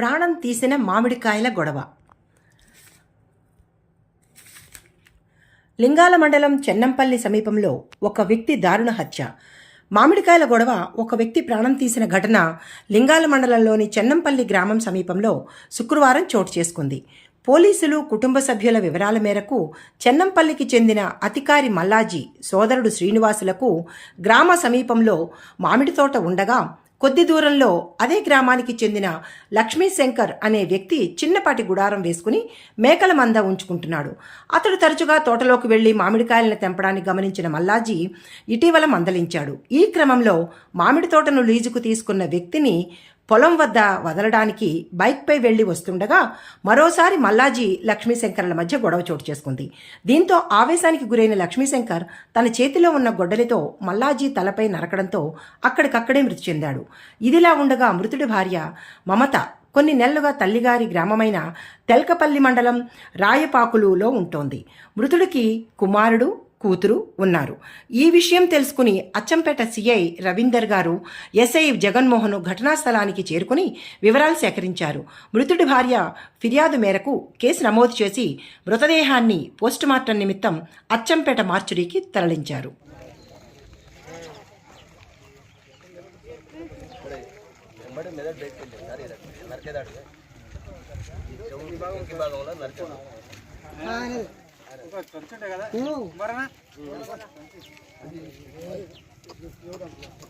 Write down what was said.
ప్రాణం తీసిన మామిడికాయల గొడవ. లింగాల మండలం చెన్నంపల్లి సమీపంలో ఒక వ్యక్తి దారుణ హత్య. మామిడికాయల గొడవ ఒక వ్యక్తి ప్రాణం తీసిన ఘటన లింగాల మండలంలోని చెన్నంపల్లి గ్రామం సమీపంలో శుక్రవారం చోటు చేసుకుంది. పోలీసులు కుటుంబ సభ్యుల వివరాల మేరకు చెన్నంపల్లికి చెందిన అధికారి మల్లాజీ సోదరుడు శ్రీనివాసులకు గ్రామ సమీపంలో మామిడి తోట ఉండగా కొద్ది దూరంలో అదే గ్రామానికి చెందిన లక్ష్మీ శంకర్ అనే వ్యక్తి చిన్నపాటి గుడారం వేసుకుని మేకల మంద ఉంచుకుంటున్నాడు. అతడు తరచుగా తోటలోకి వెళ్ళి మామిడికాయలను తెంపడాన్ని గమనించిన మల్లాజీ ఇటీవల మందలించాడు. ఈ క్రమంలో మామిడి తోటను లీజుకు తీసుకున్న వ్యక్తిని పొలం వద్ద వదలడానికి బైక్పై వెళ్ళి వస్తుండగా మరోసారి మల్లాజీ లక్ష్మీశంకర్ల మధ్య గొడవ చోటు చేసుకుంది. దీంతో ఆవేశానికి గురైన లక్ష్మీశంకర్ తన చేతిలో ఉన్న గొడ్డలితో మల్లాజీ తలపై నరకడంతో అక్కడికక్కడే మృతి చెందాడు. ఇదిలా ఉండగా మృతుడి భార్య మమత కొన్ని నెలలుగా తల్లిగారి గ్రామమైన తెల్కపల్లి మండలం రాయపాకులులో ఉంటోంది. మృతుడికి కుమారుడు కూతురు ఉన్నారు. ఈ విషయం తెలుసుకుని అచ్చంపేట సిఐ రవీందర్ గారు ఎస్ఐ జగన్మోహన్ ఘటనా స్థలానికి చేరుకుని వివరాలు సేకరించారు. మృతుడి భార్య ఫిర్యాదు మేరకు కేసు నమోదు చేసి మృతదేహాన్ని పోస్టుమార్టం నిమిత్తం అచ్చంపేట మార్చురీకి తరలించారు. నరికేదాడు భాగంలో నరికేదాడు